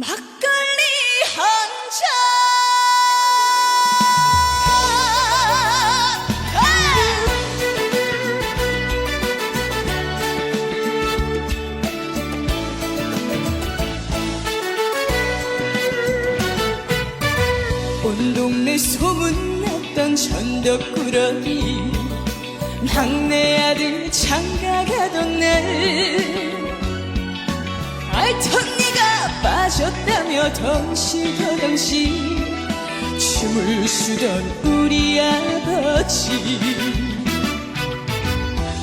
막걸리 한 잔. 온 동네 소문났던 전덕꾸러기 막내 아들 장가 가던 날 알던 네가 빠졌다며 덩실더덩실 춤을 추던 우리 아버지.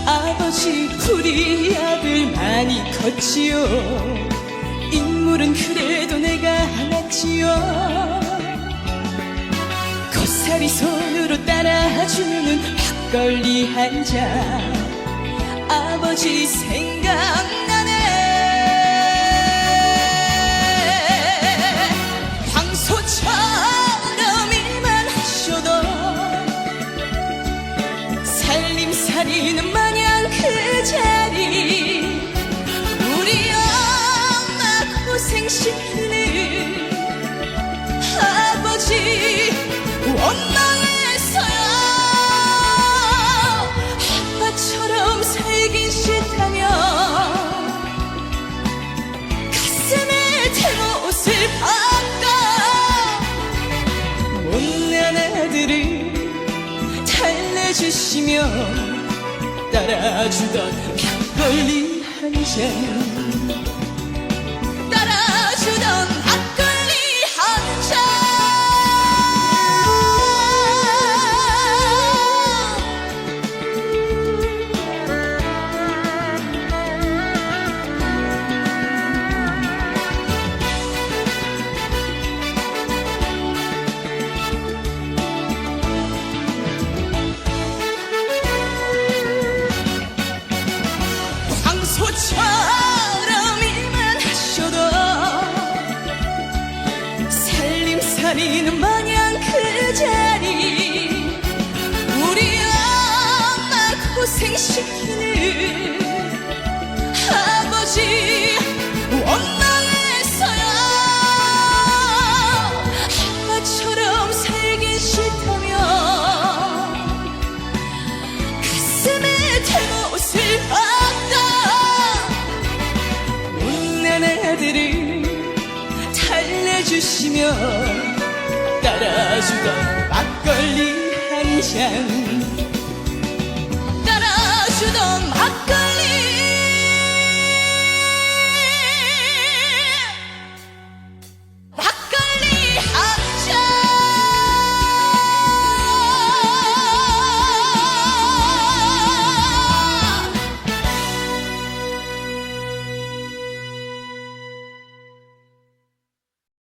아버지 우리 아들 많이 컸지요. 인물은 그래도 내가 알았지요. 고사리 손으로 따라주는 막걸리 한 잔 아버지 생 살림살이는 마냥 그 자리. 우리 엄마 고생시키는 아버지 원망했어요 아빠처럼 살긴 싫다며 가슴에 대못을 박아 못난 아들을 달래주시며 따라주던 막걸리 한 잔 주던 막걸리 한 잔